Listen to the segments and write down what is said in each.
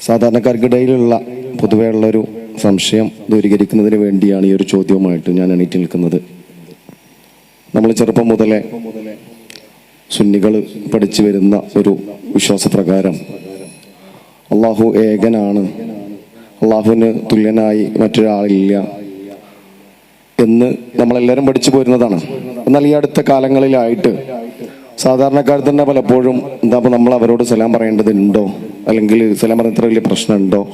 സാധാരണക്കാർക്കിടയിലുള്ള പൊതുവെയുള്ള ഒരു സംശയം ദൂരീകരിക്കുന്നതിന് വേണ്ടിയാണ് ഈ ഒരു ചോദ്യവുമായിട്ട് ഞാൻ എണീറ്റ് നിൽക്കുന്നത്. നമ്മൾ ചെറുപ്പം മുതലേ സുന്നികൾ പഠിച്ചു വരുന്ന ഒരു വിശ്വാസപ്രകാരം അള്ളാഹു ഏകനാണ് അള്ളാഹുവിന് തുല്യനായി മറ്റൊരാളില്ല എന്ന് നമ്മളെല്ലാവരും പഠിച്ചു പോരുന്നതാണ്. എന്നാൽ ഈ അടുത്ത കാലങ്ങളിലായിട്ട് സാധാരണക്കാർ തന്നെ പലപ്പോഴും എന്താ നമ്മൾ അവരോട് സലാം പറയേണ്ടതുണ്ടോ? അല്ലെങ്കിൽ സലാം പറയുന്ന ഇത്ര വലിയ പ്രശ്നമുണ്ടോ?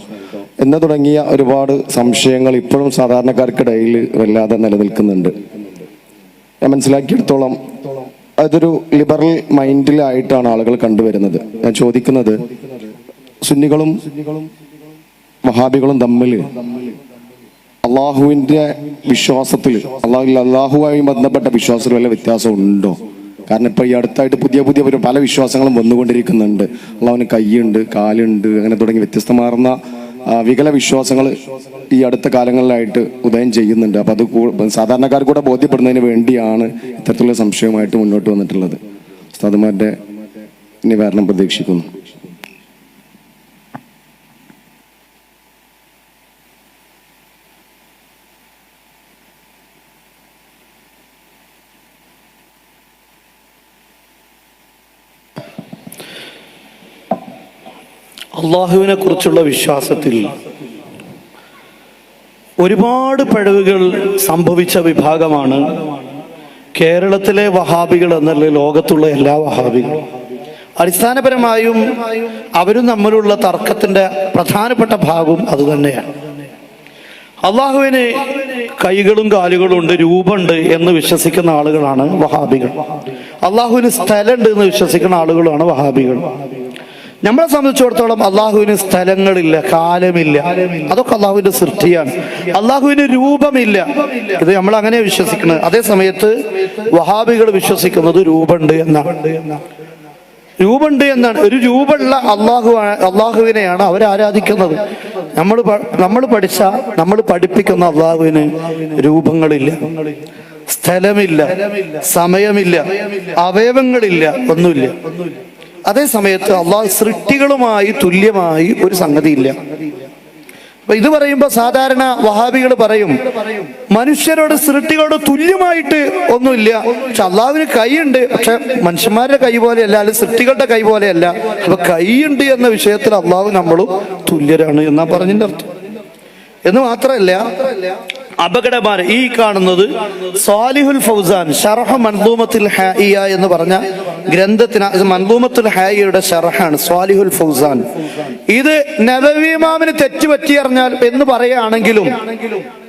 എന്ന് തുടങ്ങിയ ഒരുപാട് സംശയങ്ങൾ ഇപ്പോഴും സാധാരണക്കാർക്കിടയിൽ വല്ലാതെ നിലനിൽക്കുന്നുണ്ട്. ഞാൻ മനസ്സിലാക്കിയെടുത്തോളം അതൊരു ലിബറൽ മൈൻഡിലായിട്ടാണ് ആളുകൾ കണ്ടുവരുന്നത്. ഞാൻ ചോദിക്കുന്നത് സുന്നികളും മഹാബികളും തമ്മിൽ അള്ളാഹുവിന്റെ വിശ്വാസത്തിൽ അള്ളാഹു അള്ളാഹുവായി ബന്ധപ്പെട്ട വിശ്വാസത്തിൽ വല്ല വ്യത്യാസം ഉണ്ടോ കാരണം ഇപ്പൊ ഈ അടുത്തായിട്ട് പുതിയ പുതിയ പല വിശ്വാസങ്ങളും വന്നുകൊണ്ടിരിക്കുന്നുണ്ട്. അള്ളാഹുവിന് കൈയുണ്ട് കാലുണ്ട് അങ്ങനെ തുടങ്ങി വ്യത്യസ്തമാർന്ന വികല വിശ്വാസങ്ങൾ ഈ അടുത്ത കാലങ്ങളിലായിട്ട് ഉദയം ചെയ്യുന്നുണ്ട്. അപ്പൊ അത് സാധാരണക്കാർ കൂടെ ബോധ്യപ്പെടുന്നതിന് വേണ്ടിയാണ് ഇത്തരത്തിലുള്ള സംശയവുമായിട്ട് മുന്നോട്ട് വന്നിട്ടുള്ളത്. ഉസ്താദുമാരുടെ നിവാരണം പ്രതീക്ഷിക്കുന്നു. അള്ളാഹുവിനെ കുറിച്ചുള്ള വിശ്വാസത്തിൽ ഒരുപാട് പഴവുകൾ സംഭവിച്ച വിഭാഗമാണ് കേരളത്തിലെ വഹാബികൾ എന്നല്ല ലോകത്തുള്ള എല്ലാ വഹാബികളും. അടിസ്ഥാനപരമായും അവരും തമ്മിലുള്ള തർക്കത്തിന്റെ പ്രധാനപ്പെട്ട ഭാഗവും അത് തന്നെയാണ്. അള്ളാഹുവിന് കൈകളും കാലുകളും ഉണ്ട് രൂപമുണ്ട് എന്ന് വിശ്വസിക്കുന്ന ആളുകളാണ് വഹാബികൾ. അള്ളാഹുവിന് സ്ഥലമുണ്ട് എന്ന് വിശ്വസിക്കുന്ന ആളുകളാണ് വഹാബികൾ. നമ്മളെ സംബന്ധിച്ചിടത്തോളം അള്ളാഹുവിന് സ്ഥലങ്ങളില്ല കാലമില്ല. അതൊക്കെ അള്ളാഹുവിന്റെ സൃഷ്ടിയാണ്. അള്ളാഹുവിന് രൂപമില്ല. ഇത് നമ്മൾ അങ്ങനെ വിശ്വസിക്കുന്നത് അതേ സമയത്ത് വഹാബികൾ വിശ്വസിക്കുന്നത് രൂപമുണ്ട് എന്നാണ്. രൂപമുണ്ട് എന്നാണ്. ഒരു രൂപമുള്ള അള്ളാഹു അള്ളാഹുവിനെയാണ് അവർ ആരാധിക്കുന്നത്. നമ്മൾ നമ്മൾ പഠിച്ച നമ്മൾ പഠിപ്പിക്കുന്ന അള്ളാഹുവിന് രൂപങ്ങളില്ല. സ്ഥലമില്ല. സമയമില്ല. അവയവങ്ങളില്ല. ഒന്നുമില്ല. അതേ സമയത്ത് അള്ളാഹു സൃഷ്ടികളുമായി തുല്യമായി ഒരു സംഗതിയില്ല. അപ്പൊ ഇത് പറയുമ്പോ സാധാരണ വഹാബികൾ പറയും മനുഷ്യരോട് സൃഷ്ടികളോട് തുല്യമായിട്ട് ഒന്നുമില്ല. പക്ഷെ അള്ളാഹുവിന് കൈയുണ്ട്. പക്ഷെ മനുഷ്യന്മാരുടെ കൈ പോലെയല്ല അല്ലെങ്കിൽ സൃഷ്ടികളുടെ കൈ പോലെയല്ല. അപ്പൊ കൈയുണ്ട് എന്ന വിഷയത്തിൽ അള്ളാഹു നമ്മളും തുല്യരാണ് എന്നാ പറഞ്ഞതിന്റെ അർത്ഥം. എന്ന് മാത്രമല്ല അപകടമാണ്. ഈ കാണുന്നത് സാലിഹുൽ ഫൗസാൻ ഷർഹ മൻദൂമത്തുൽ ഹായിയ എന്ന് പറഞ്ഞ ഗ്രന്ഥത്തിന് മൻദൂമത്തുൽ ഹായിയുടെ ഷർഹാണ് സാലിഹുൽ ഫൗസാൻ. ഇത് നബവിമാമിന് തെറ്റുപറ്റി അറിഞ്ഞാൽ എന്ന് പറയുകയാണെങ്കിലും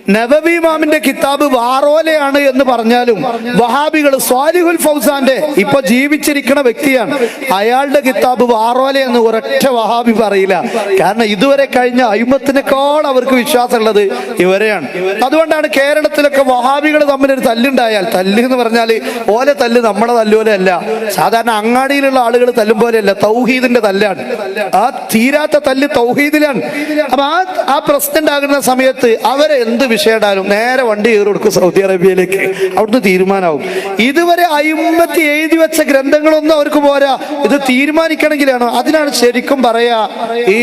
നബവി ഇമാമിന്റെ കിതാബ് വാറോലയാണ് എന്ന് പറഞ്ഞാലും വഹാബികൾ സ്വാലിഹുൽ ഫൗസാന്റെ ഇപ്പൊ ജീവിച്ചിരിക്കുന്ന വ്യക്തിയാണ്. അയാളുടെ കിതാബ് വാറോല എന്ന് ഒരൊറ്റ വഹാബി പറയില്ല. കാരണം ഇതുവരെ കഴിഞ്ഞ അയിമത്തിനേക്കാൾ അവർക്ക് വിശ്വാസമുള്ളത് ഇവരെയാണ്. അതുകൊണ്ടാണ് കേരളത്തിലൊക്കെ വഹാബികൾ തമ്മിൽ ഒരു തല്ലുണ്ടായാൽ തല്ല് എന്ന് പറഞ്ഞാൽ ഓലെ തല്ല് നമ്മുടെ തല്ലുപോലെ അല്ല. സാധാരണ അങ്ങാടിയിലുള്ള ആളുകൾ തല്ലും പോലെയല്ല തൗഹീദിന്റെ തല്ലാണ്. ആ തീരാത്ത തല്ല് തൗഹീദിലാണ്. അപ്പൊ ആ ആ പ്രസിഡന്റ് ആകുന്ന സമയത്ത് അവരെ എന്ത് വിഷയമായാലും നേരെ വണ്ടി കയറി കൊടുക്കും സൗദി അറേബ്യയിലേക്ക്. അവിടുന്ന് തീരുമാനമാവും ഇതുവരെ അയിമത്തി എഴുതി വെച്ച ഗ്രന്ഥങ്ങളൊന്നും അവർക്ക് പോരാ. ഇത് തീരുമാനിക്കണമെങ്കിലാണ്. അതിനാണ് ശരിക്കും പറയാ ഈ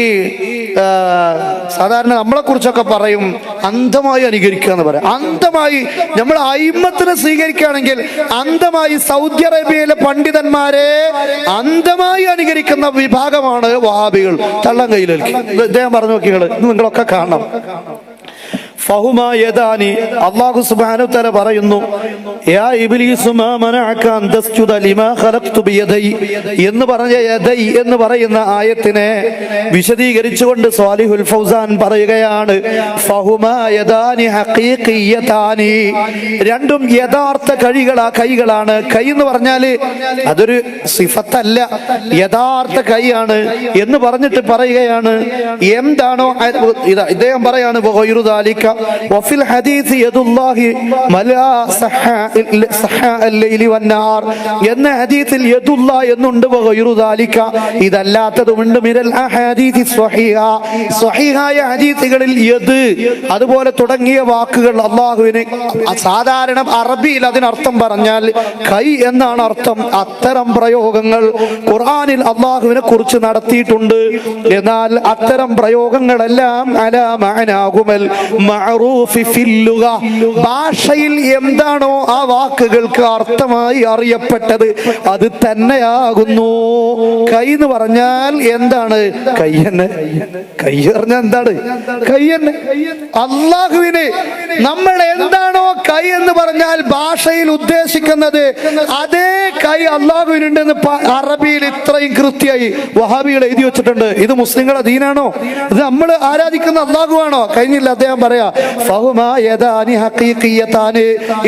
സാധാരണ നമ്മളെ കുറിച്ചൊക്കെ പറയും അന്ധമായി അനുകരിക്കുക എന്ന് പറയാം. അന്ധമായി നമ്മൾ അയിമത്തിനെ സ്വീകരിക്കുകയാണെങ്കിൽ അന്ധമായി സൗദി അറേബ്യയിലെ പണ്ഡിതന്മാരെ അന്ധമായി അനുകരിക്കുന്ന വിഭാഗമാണ് വഹാബികൾ. തള്ളം കയ്യിലേക്ക്. ഇദ്ദേഹം പറഞ്ഞു നോക്കികൾ നിങ്ങളൊക്കെ കാണണം. ഫഹുമായദാനി. അല്ലാഹു സുബ്ഹാനഹു തആല പറയുന്നു എന്ന് പറഞ്ഞ യദൈ എന്ന് പറയുന്ന ആയത്തിനെ വിശദീകരിച്ചുകൊണ്ട് സ്വാലിഹുൽ ഫൗസാൻ പറയുകയാണ് രണ്ടും യഥാർത്ഥ കഴികളാ കൈകളാണ്. കൈ എന്ന് പറഞ്ഞാൽ അതൊരു സിഫത്തല്ല യഥാർത്ഥ കൈയാണ് എന്ന് പറഞ്ഞിട്ട് പറയുകയാണ് എന്താണോ ഇദ്ദേഹം പറയാണ് വഗൈറു ദാലിക വഫിൽ ഹദീസ് യദുല്ലാഹി മലാ സഹാ അല്ലൈലി വന്നാർ എന്ന ഹദീസിൽ യദുല്ലാ എന്നുണ്ട്. വഗൈറു ദാലിക. ഇതല്ലാത്തതുമുണ്ട്. മിനൽ അഹദീസി സ്വഹീഹ. സ്വഹീഹായ ഹദീസുകളിൽ യദ്. അതുപോലെ തുടങ്ങിയ വാക്കുകൾ അള്ളാഹുവിന് സാധാരണ അറബിയിൽ അതിനർത്ഥം പറഞ്ഞാൽ കൈ എന്നാണ് അർത്ഥം. അത്തരം പ്രയോഗങ്ങൾ ഖുർആനിൽ അള്ളാഹുവിനെ കുറിച്ച് നടത്തിയിട്ടുണ്ട്. എന്നാൽ അത്തരം പ്രയോഗങ്ങളെല്ലാം അലാ മഅനാകുമൽ. ഭാഷയിൽ എന്താണോ ആ വാക്കുകൾക്ക് അർത്ഥമായി അറിയപ്പെട്ടത് അത് തന്നെയാകുന്നു. കൈ എന്ന് പറഞ്ഞാൽ എന്താണ്? കൈ തന്നെ കൈ പറഞ്ഞാൽ എന്താണ്? കൈ അള്ളാഹുവിനെ നമ്മൾ എന്താണോ കൈ എന്ന് പറഞ്ഞാൽ ഭാഷയിൽ ഉദ്ദേശിക്കുന്നത് അതേ കൈ അള്ളാഹുവിനുണ്ടെന്ന് അറബിയിൽ ഇത്രയും കൃത്യമായി വഹാബികൾ എഴുതി വെച്ചിട്ടുണ്ട്. ഇത് മുസ്ലിങ്ങളുടെ ദീനാണോ? ഇത് നമ്മൾ ആരാധിക്കുന്ന അള്ളാഹുവാണോ കഴിഞ്ഞില്ല അദ്ദേഹം പറയാ.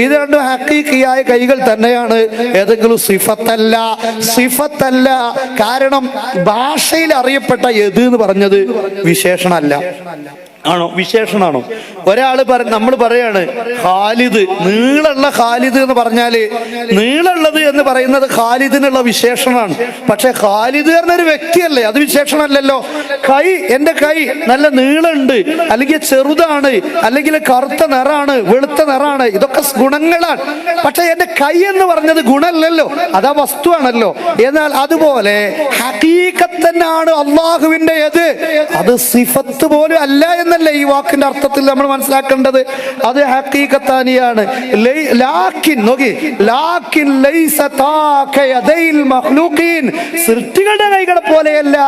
ഇത് രണ്ടും ഹക്കീക്കിയായ കൈകൾ തന്നെയാണ്. ഏതെങ്കിലും സിഫത്തല്ല. സിഫത്തല്ല കാരണം ഭാഷയിൽ അറിയപ്പെട്ട എത് എന്ന് പറഞ്ഞത് വിശേഷണമല്ല ആണോ? വിശേഷണാണോ? ഒരാൾ പറ നമ്മൾ പറയാണ് ഖാലിദ് നീളുള്ള ഖാലിദ് എന്ന് പറഞ്ഞാൽ നീളുള്ളത് എന്ന് പറയുന്നത് ഖാലിദിനുള്ള വിശേഷണമാണ്. പക്ഷെ ഖാലിദ് പറഞ്ഞൊരു വ്യക്തിയല്ലേ അത് വിശേഷണമല്ലല്ലോ. കൈ എന്റെ കൈ നല്ല നീളുണ്ട് അല്ലെങ്കിൽ ചെറുതാണ് അല്ലെങ്കിൽ കറുത്ത നിറാണ് വെളുത്ത നിറാണ് ഇതൊക്കെ ഗുണങ്ങളാണ്. പക്ഷെ എന്റെ കൈ എന്ന് പറഞ്ഞത് ഗുണമല്ലല്ലോ അതാ വസ്തുവാണല്ലോ. എന്നാൽ അതുപോലെ ഹക്കീക്കത്തന്നാണ് അള്ളാഹുവിന്റെ ഏത് അത് സിഫത്ത് പോലും അല്ല എന്നല്ലേ ഈ വാക്കിന്റെ അർത്ഥത്തിൽ നമ്മൾ മനസ്സിലാക്കേണ്ടത്? അത് ഹക്കീക്കത്താനിയാണ് സൃഷ്ടികളുടെ കൈകളെ പോലെയല്ല.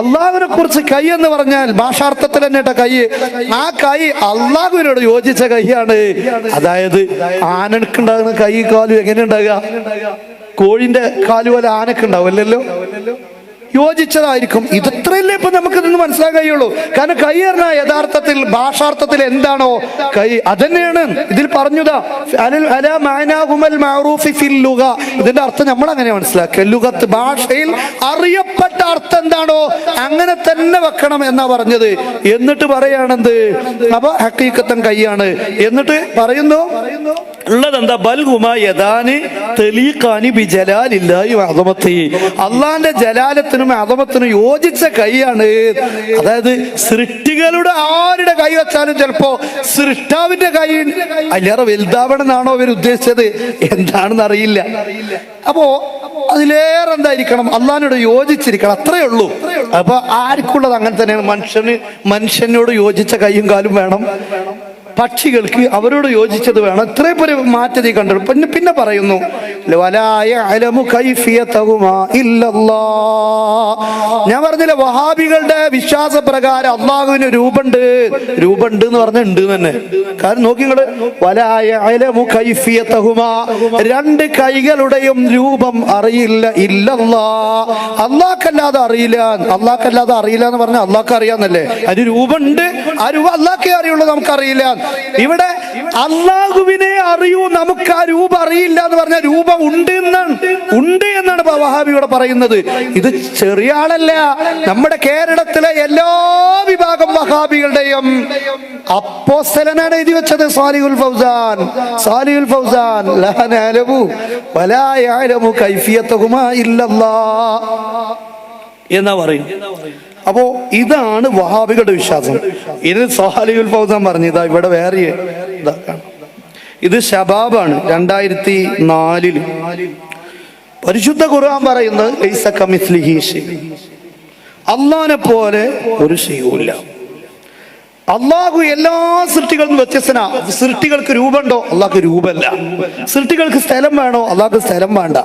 അള്ളാഹുവിനെ കുറിച്ച് കൈ എന്ന് പറഞ്ഞാൽ ഭാഷാർത്ഥത്തിൽ തന്നെ കൈ. ആ കൈ അള്ളാഹുവിനോട് യോജിച്ച കൈയാണ്. അതായത് ആനക്കുണ്ടാകുന്ന കൈ കാലും എങ്ങനെ ഉണ്ടാകുക? കോഴിന്റെ കാലുപോലെ ആനക്കുണ്ടാവും അല്ലല്ലോ യോജിച്ചതായിരിക്കും. ഇതത്രയല്ലേ ഇപ്പൊ നമുക്ക് നിന്ന് മനസ്സിലാക്കാൻ കഴിയുള്ളൂ. കാരണം കയ്യേറിന യഥാർത്ഥത്തിൽ ഭാഷാർത്ഥത്തിൽ എന്താണോ കൈ. അതന്നെയാണ് ഇതിൽ പറഞ്ഞതാ. ഇതിന്റെ അർത്ഥം നമ്മൾ അങ്ങനെ മനസ്സിലാക്കുക. ലുഗത്ത് ഭാഷയിൽ അറിയപ്പെട്ട അർത്ഥം എന്താണോ അങ്ങനെ തന്നെ വെക്കണം എന്നാ പറഞ്ഞത്. എന്നിട്ട് പറയാണെന്ത് അപ്പൊ ഹക്കീക്കത്തൻ കൈയാണ്. എന്നിട്ട് പറയുന്നു ഉള്ളതെന്താ? ബൽഹുമ യദാനി തെലീഖാനി ബി ജലാലില്ലാഹി വഅദമത്തി അള്ളാന്റെ ജലാലത്തിനും അദമത്തിനും യോജിച്ച കൈയാണ്. അതായത് സൃഷ്ടികളുടെ ആരുടെ കൈ വെച്ചാലും ചിലപ്പോ സൃഷ്ടാവിന്റെ കൈ അല്ലേറെ വലുതാവണം എന്നാണോ ഇവർ ഉദ്ദേശിച്ചത്? എന്താണെന്ന് അറിയില്ല. അപ്പോ അതിലേറെ എന്തായിരിക്കണം? അള്ളഹാനോട് യോജിച്ചിരിക്കണം. അത്രേ ഉള്ളൂ. അപ്പൊ ആർക്കുള്ളത് അങ്ങനെ തന്നെയാണ്? മനുഷ്യന് മനുഷ്യനോട് യോജിച്ച കൈയും കാലും വേണം. പക്ഷികൾക്ക് അവരോട് യോജിച്ചത് വേണം. ഇത്രയും പേര് മാറ്റതി കണ്ടു. പിന്നെ പിന്നെ പറയുന്നു. ഞാൻ പറഞ്ഞില്ല വഹാബികളുടെ വിശ്വാസ പ്രകാരം അള്ളാഹുവിന് രൂപമുണ്ട് രൂപമുണ്ട് എന്ന് പറഞ്ഞ ഉണ്ട് തന്നെ. കാരണം നോക്കി നിങ്ങൾ രണ്ട് കൈകളുടെയും രൂപം അറിയില്ല ഇല്ലല്ലാ അള്ളാഹ്ക്കല്ലാതെ അറിയില്ല. അള്ളാഹ്ക്കല്ലാതെ അറിയില്ല എന്ന് പറഞ്ഞാൽ അള്ളാഹ്ക്ക് അറിയാന്നല്ലേ? അതിന് രൂപമുണ്ട് ആ രൂപ അള്ളാഹ്ക്കേ അറിയുള്ളൂ നമുക്കറിയില്ല. ഇവിടെ അള്ളാഹുവിനെ അറിയൂ നമുക്ക് ആ രൂപം അറിയില്ല എന്ന് പറഞ്ഞ രൂപം ഉണ്ട് എന്നാണ്. ഉണ്ട് എന്നാണ് വഹാബി ഇവിടെ പറയുന്നത്. ഇത് ചെറിയ ആളല്ല. നമ്മുടെ കേരളത്തിലെ എല്ലാ വിഭാഗം വഹാബികളുടെയും അപ്പോസ്തലനാണ് എഴുതി വെച്ചത് സാലിഹുൽ ഫൗസാൻ. സാലിഹുൽ ഫൗസാൻ ലാ നഅലമു വലാ യഅലമു കൈഫിയത്തഹുമാ ഇല്ലല്ലാഹ് എന്നാ പറയും? അപ്പോ ഇതാണ് വഹാബികളുടെ വിശ്വാസം. ഇത് സഹാലിയുൽ ഫൗസാൻ പറഞ്ഞു ഇതാ ഇവിടെ വേറെ ഇതാ ഷബാബാണ് രണ്ടായിരത്തി നാലിൽ. പരിശുദ്ധ ഖുർആൻ പറയുന്നത്. അള്ളാനെ പോലെ ഒരു ശൈവുമില്ല അള്ളാഹു എല്ലാ സൃഷ്ടികളും വ്യത്യസ്തനാ. സൃഷ്ടികൾക്ക് രൂപമുണ്ടോ? അള്ളാഹ്ക്ക് രൂപമല്ല. സൃഷ്ടികൾക്ക് സ്ഥലം വേണോ? അള്ളാഹ്ക്ക് സ്ഥലം വേണ്ട.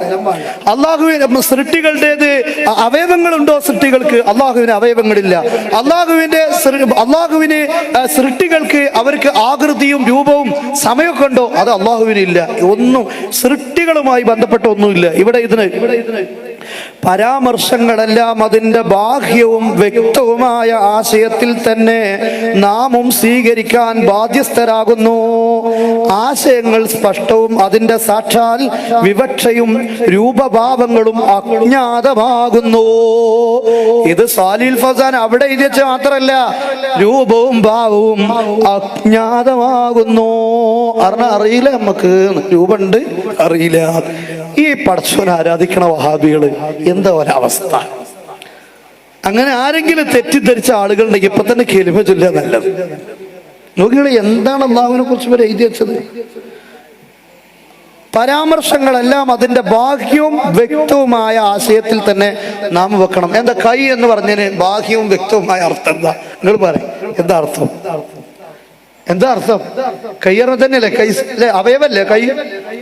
അള്ളാഹു സൃഷ്ടികളുടേത് അവയവങ്ങളുണ്ടോ സൃഷ്ടികൾക്ക്? അള്ളാഹുവിന് അവയവങ്ങളില്ല. അള്ളാഹുവിന്റെ അള്ളാഹുവിന് സൃഷ്ടികൾക്ക് അവർക്ക് ആകൃതിയും രൂപവും സമയമൊക്കെ ഉണ്ടോ? അത് അള്ളാഹുവിനില്ല. ഒന്നും സൃഷ്ടികളുമായി ബന്ധപ്പെട്ട ഒന്നുമില്ല. ഇവിടെ ഇതിന് ഇവിടെ ഇതിന് പരാമർശങ്ങളെല്ലാം അതിന്റെ ബാഹ്യവും വ്യക്തവുമായ ആശയത്തിൽ തന്നെ നാമും സ്വീകരിക്കാൻ ബാധ്യസ്ഥരാകുന്നു. ആശയങ്ങൾ സ്പഷ്ടവും അതിന്റെ സാക്ഷാൽ വിവക്ഷയും രൂപഭാവങ്ങളും അജ്ഞാതമാകുന്നു. ഇത് സാലിൽ ഫസാൻ അവിടെ എഴുതിച്ച മാത്രമല്ല രൂപവും ഭാവവും അജ്ഞാതമാകുന്നു. അറിയില്ല നമുക്ക്? രൂപമുണ്ട്? അറിയില്ല. ഈ പടച്ചോനെ ആരാധിക്കണ വഹാബികൾ എന്താ ഒരവസ്ഥ? അങ്ങനെ ആരെങ്കിലും തെറ്റിദ്ധരിച്ച ആളുകളുണ്ടെങ്കിൽ ഇപ്പൊ തന്നെ കെലിമ ചൊല്ലുക നല്ലത്. നോക്കികളെ എന്താണ് അള്ളാഹുവിനെ കുറിച്ച് ഇവർ എഴുതി വെച്ചത്? പരാമർശങ്ങളെല്ലാം അതിന്റെ ബാഹ്യവും വ്യക്തവുമായ ആശയത്തിൽ തന്നെ നാം വെക്കണം. എന്താ കൈ എന്ന് പറഞ്ഞതിന് ബാഹ്യവും വ്യക്തവുമായ അർത്ഥം എന്താ? നിങ്ങൾ പറയും. എന്താ അർത്ഥം? എന്താ അർത്ഥം? കയ്യറ തന്നെയല്ലേ? കൈ അല്ലേ അവയവല്ലേ കൈ?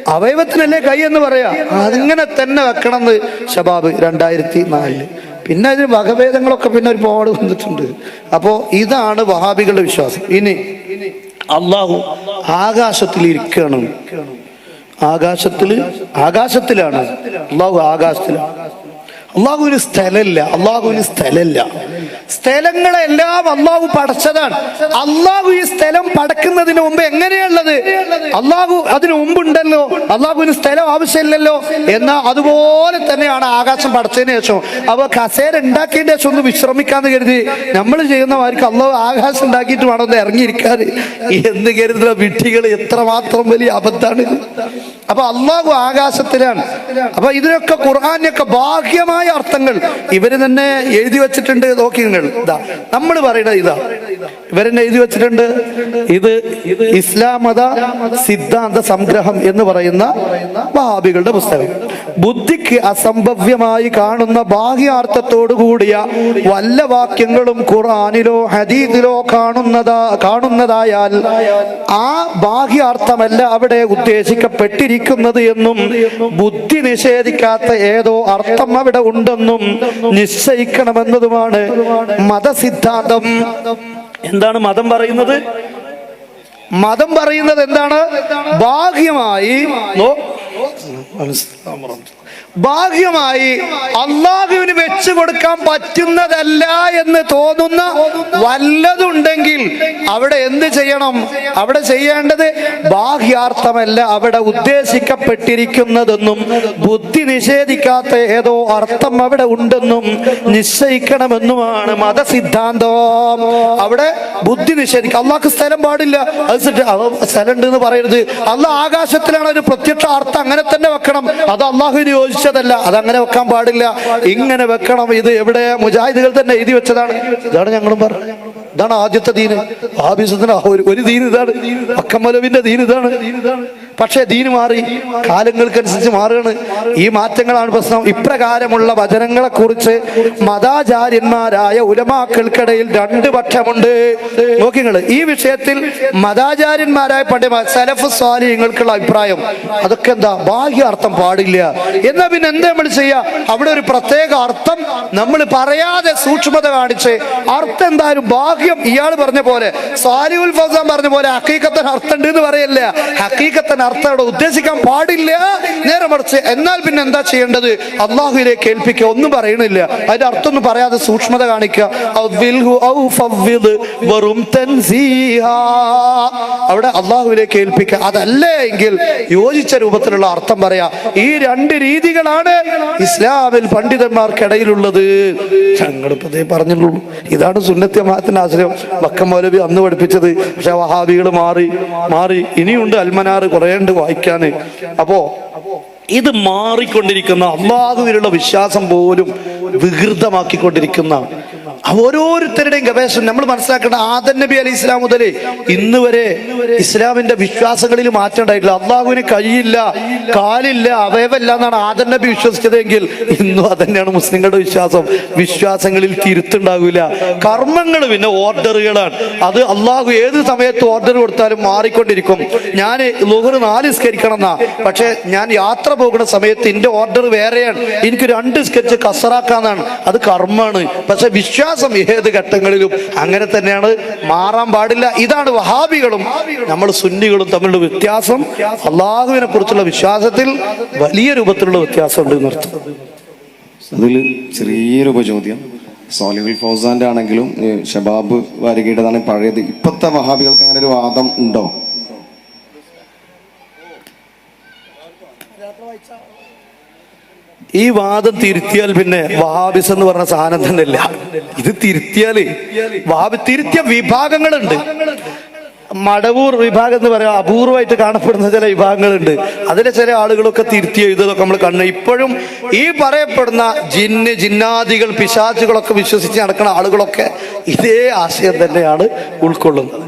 അവയവത്തിനല്ലേ കൈ എന്ന് പറയാ. അതിങ്ങനെ തന്നെ വെക്കണം എന്ന് ഷബാബ് രണ്ടായിരത്തി നാലിൽ പിന്നെ അതിന് വകഭേദങ്ങളൊക്കെ പിന്നെ ഒരുപാട് വന്നിട്ടുണ്ട്. അപ്പോ ഇതാണ് വഹാബികളുടെ വിശ്വാസം. ഇനി അള്ളാഹു ആകാശത്തിൽ ഇരിക്കണം ആകാശത്തിൽ ആകാശത്തിലാണ്. അള്ളാഹു ആകാശത്തിലാണ്. അള്ളാഹുവിന് സ്ഥലമില്ല അള്ളാഹുവിന് സ്ഥലമില്ല. സ്ഥലങ്ങളെല്ലാം അള്ളാഹു പടച്ചതാണ്. അള്ളാഹു ഈ സ്ഥലം പടക്കുന്നതിന് മുമ്പ് എങ്ങനെയുള്ളത്? അള്ളാഹു അതിനു മുമ്പുണ്ടല്ലോ അള്ളാഹുവിന് സ്ഥലം ആവശ്യമില്ലല്ലോ എന്നാ അതുപോലെ തന്നെയാണ് ആകാശം പടച്ചതിന് ശേഷം. അവ കസേര ഉണ്ടാക്കിയതിന്റെ ശേഷം ഒന്ന് വിശ്രമിക്കാന്ന് കരുതി. നമ്മൾ ചെയ്യുന്നവർക്ക് അള്ളാഹു ആകാശം ഉണ്ടാക്കിയിട്ട് വേണം ഒന്ന് ഇറങ്ങിയിരിക്കാൻ എന്ന് കരുതുന്ന വിട്ടികൾ എത്രമാത്രം വലിയ അബദ്ധാണ്. അപ്പൊ അള്ളാഹു ആകാശത്തിലാണ്. അപ്പൊ ഇതിനൊക്കെ ഖുർആാനൊക്കെ ബാഹ്യമായ അർത്ഥങ്ങൾ ഇവർ തന്നെ എഴുതി വെച്ചിട്ടുണ്ട് നോക്കി നിങ്ങൾ. ഇതാ നമ്മൾ പറയുന്നത് ഇതാ. ഇവരെന്നെ എഴുതി വെച്ചിട്ടുണ്ട്. ഇത് ഇസ്ലാം മത സിദ്ധാന്ത സംഗ്രഹം എന്ന് പറയുന്ന വഹാബികളുടെ പുസ്തകം. ബുദ്ധിക്ക് അസംഭവ്യമായി കാണുന്ന ബാഹ്യാർത്ഥത്തോടു കൂടിയ വല്ല വാക്യങ്ങളും ഖുറാനിലോ ഹദീദിലോ കാണുന്നതാ കാണുന്നതായാൽ ആ ബാഹ്യാർത്ഥമല്ല അവിടെ ഉദ്ദേശിക്കപ്പെട്ടിരിക്കുന്നത് എന്നും ബുദ്ധി നിഷേധിക്കാത്ത ഏതോ അർത്ഥം അവിടെ ഉണ്ടെന്നും നിശ്ചയിക്കണമെന്നതുമാണ് മതസിദ്ധാന്തം. എന്താണ് മതം പറയുന്നത്? മതം പറയുന്നത് എന്താണ്? ബാഹ്യമായി. നോ- ബാഹ്യമായി അള്ളാഹുവിന് വെച്ചു കൊടുക്കാൻ പറ്റുന്നതല്ല എന്ന് തോന്നുന്ന വല്ലതുണ്ടെങ്കിൽ അവിടെ എന്ത് ചെയ്യണം? അവിടെ ചെയ്യേണ്ടത് ബാഹ്യാർത്ഥമല്ല അവിടെ ഉദ്ദേശിക്കപ്പെട്ടിരിക്കുന്നതെന്നും ബുദ്ധി നിഷേധിക്കാത്ത ഏതോ അർത്ഥം അവിടെ ഉണ്ടെന്നും നിശ്ചയിക്കണമെന്നുമാണ് മതസിദ്ധാന്തം. അവിടെ ബുദ്ധി നിഷേധിക്കുക അള്ളാഹ്ക്ക് സ്ഥലം പാടില്ല. അത്. സ്ഥലം ഉണ്ട് എന്ന് പറയരുത്. അള്ളാഹ് ആകാശത്തിലാണ് ഒരു പ്രത്യക്ഷ അർത്ഥം അങ്ങനെ തന്നെ വെക്കണം. അത് അള്ളാഹുവിന് യോജിച്ചതല്ല അത് അങ്ങനെ വെക്കാൻ പാടില്ല. ഇങ്ങനെ വെക്കണം. ഇത് എവിടെ? മുജാഹിദുകൾ തന്നെ എഴുതി വെച്ചതാണ്. ഇതാണ് ഞങ്ങളും പറഞ്ഞത്. ഇതാണ് ആദ്യത്തെ ദീന്. ആബിസത്തിന് ഒരു ദീൻ ഇതാണ്. അക്കമലവിന്റെ ദീൻ ഇതാണ്. പക്ഷേ ദീന് മാറി കാലങ്ങൾക്കനുസരിച്ച് മാറുകയാണ്. ഈ മാറ്റങ്ങളാണ് പ്രശ്നം. ഇപ്രകാരമുള്ള വചനങ്ങളെ കുറിച്ച് മതാചാര്യന്മാരായ ഉലമാക്കൾക്കിടയിൽ രണ്ട് പക്ഷമുണ്ട്. നോക്കിങ്ങൾ ഈ വിഷയത്തിൽ മതാചാര്യന്മാരായ പണ്ഡിത സലഫ് സ്വാലിഹങ്ങൾക്കുള്ള അഭിപ്രായം. അതൊക്കെ എന്താ? ബാഹ്യ അർത്ഥം പാടില്ല. എന്നാ പിന്നെ എന്താ നമ്മൾ ചെയ്യാ? അവിടെ ഒരു പ്രത്യേക അർത്ഥം നമ്മൾ പറയാതെ സൂക്ഷ്മത കാണിച്ച് അർത്ഥം എന്തായാലും ബാഹ്യം ഇയാൾ പറഞ്ഞ പോലെ സാലിഉൽ ഫസാൻ പറഞ്ഞ പോലെ ഹക്കീക്കത്തൻ അർത്ഥം ഉണ്ട് എന്ന് പറയല്ല. ഹക്കീക്കത്തിന് അർത്ഥം അവിടെ ഉദ്ദേശിക്കാൻ പാടില്ല. നേരെ മറിച്ച് എന്നാൽ പിന്നെ എന്താ ചെയ്യേണ്ടത്? അള്ളാഹുവിലേക്ക് ഏൽപ്പിക്കുക ഒന്നും പറയണില്ല. അതിന്റെ അർത്ഥം ഒന്നും പറയാതെ സൂക്ഷ്മത കാണിക്കുക. അവിടെ അള്ളാഹുവിലേക്ക് ഏൽപ്പിക്കുക അതല്ലേ എങ്കിൽ യോജിച്ച രൂപത്തിലുള്ള അർത്ഥം പറയാ. ഈ രണ്ട് രീതികളാണ് ഇസ്ലാമിൽ പണ്ഡിതന്മാർക്കിടയിലുള്ളത്. ഞങ്ങളിപ്പോ ഇതേ പറഞ്ഞുള്ളൂ ഇതാണ് സുന്നത്യമാത്തിന്റെ ആശ്രയം. വക്കം മൗലവി അന്ന് പഠിപ്പിച്ചത്. പക്ഷെ വഹാബികൾ മാറി മാറി. ഇനിയുണ്ട് അൽമനാർ കുറേ ഉണ്ട് വായിക്കാന്. അപ്പോ ഇത് മാറിക്കൊണ്ടിരിക്കുന്ന അള്ളാഹുവിലുള്ള വിശ്വാസം പോലും വികൃതമാക്കിക്കൊണ്ടിരിക്കുന്ന ഓരോരുത്തരുടെയും ഗവേഷണം നമ്മൾ മനസ്സിലാക്കേണ്ട ആദൻ നബി അലി ഇസ്ലാം മുതൽ ഇന്ന് വരെ ഇസ്ലാമിന്റെ വിശ്വാസങ്ങളിൽ മാറ്റം ഉണ്ടായിട്ടില്ല. അള്ളാഹുവിന് കഴിയില്ല കാലില്ല അവയവല്ല എന്നാണ് ആദൻ നബി വിശ്വസിച്ചതെങ്കിൽ ഇന്നും അതന്നെയാണ് മുസ്ലിങ്ങളുടെ വിശ്വാസം. വിശ്വാസങ്ങളിൽ തിരുത്തുണ്ടാകില്ല കർമ്മങ്ങൾ പിന്നെ ഓർഡറുകളാണ്. അത് അള്ളാഹു ഏത് സമയത്ത് ഓർഡർ കൊടുത്താലും മാറിക്കൊണ്ടിരിക്കും. ഞാൻ ലുഹർ നാല് സ്കരിക്കണം എന്നാ പക്ഷെ ഞാൻ യാത്ര പോകുന്ന സമയത്ത് എന്റെ ഓർഡർ വേറെയാണ്. എനിക്ക് രണ്ട് സ്കെച്ച് കസറാക്കാന്നാണ്. അത് കർമ്മമാണ്. പക്ഷെ വിശ്വാസം ഏത് ഘട്ടങ്ങളിലും അങ്ങനെ തന്നെയാണ് മാറാൻ പാടില്ല. ഇതാണ് വഹാബികളും നമ്മൾ സുന്നികളും തമ്മിലുള്ള വ്യത്യാസം. അള്ളാഹുവിനെ കുറിച്ചുള്ള വിശ്വാസത്തിൽ വലിയ രൂപത്തിലുള്ള വ്യത്യാസമുണ്ട് എന്നർത്ഥം അതിൽ ചെറിയൊരു ഉപചോദ്യം. സോലിഹുൽ ഫൗസാന്റെ ആണെങ്കിലും ഷബാബ് വാരികയുടേതാണ് പഴയത്. ഇപ്പോഴത്തെ വഹാബികൾക്ക് അങ്ങനെ ഒരു വാദം ഉണ്ടോ? ഈ വാദം തിരുത്തിയാൽ പിന്നെ വഹാബിസ് എന്ന് പറഞ്ഞ സാധനം തന്നെ ഇല്ല ഇത് തിരുത്തിയാൽ വഹാബി തിരുത്തിയ വിഭാഗങ്ങളുണ്ട്. മടവൂർ വിഭാഗം എന്ന് പറയാം അപൂർവമായിട്ട് കാണപ്പെടുന്ന ചില വിഭാഗങ്ങളുണ്ട്. അതിലെ ചില ആളുകളൊക്കെ തിരുത്തി എഴുതുന്നതൊക്കെ നമ്മൾ കണ്ടു. ഇപ്പോഴും ഈ പറയപ്പെടുന്ന ജിന്ന് ജിന്നാദികൾ പിശാചുകളൊക്കെ വിശ്വസിച്ച് നടക്കുന്ന ആളുകളൊക്കെ ഇതേ ആശയം തന്നെയാണ് ഉൾക്കൊള്ളുന്നത്.